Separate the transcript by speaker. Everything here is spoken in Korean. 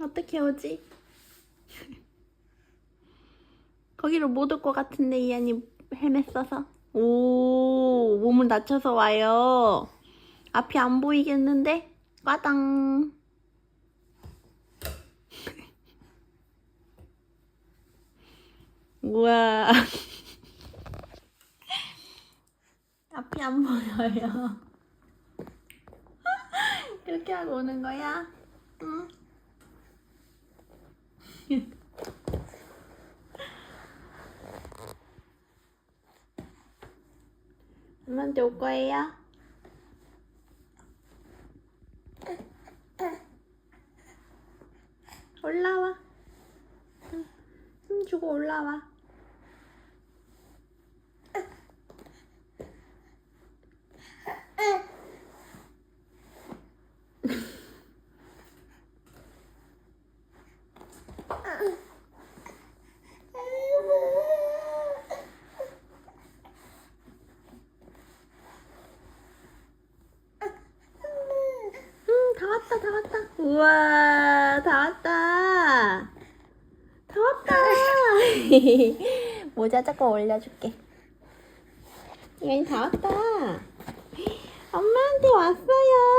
Speaker 1: 어떻게 오지? 거기로 못 올 것 같은데 이안이 써서 오 몸을 낮춰서 와요 앞이 안 보이겠는데? 까당 우와 앞이 안 보여요 이렇게 하고 오는 거야? 응? 엄마한테 올 거예요? 올라와. 응, 힘 주고 올라와. 응, 다 왔다. 우와, 다 왔다. 다 왔다. 모자 조금 올려줄게. 이건이 다 왔다. 엄마한테 왔어요.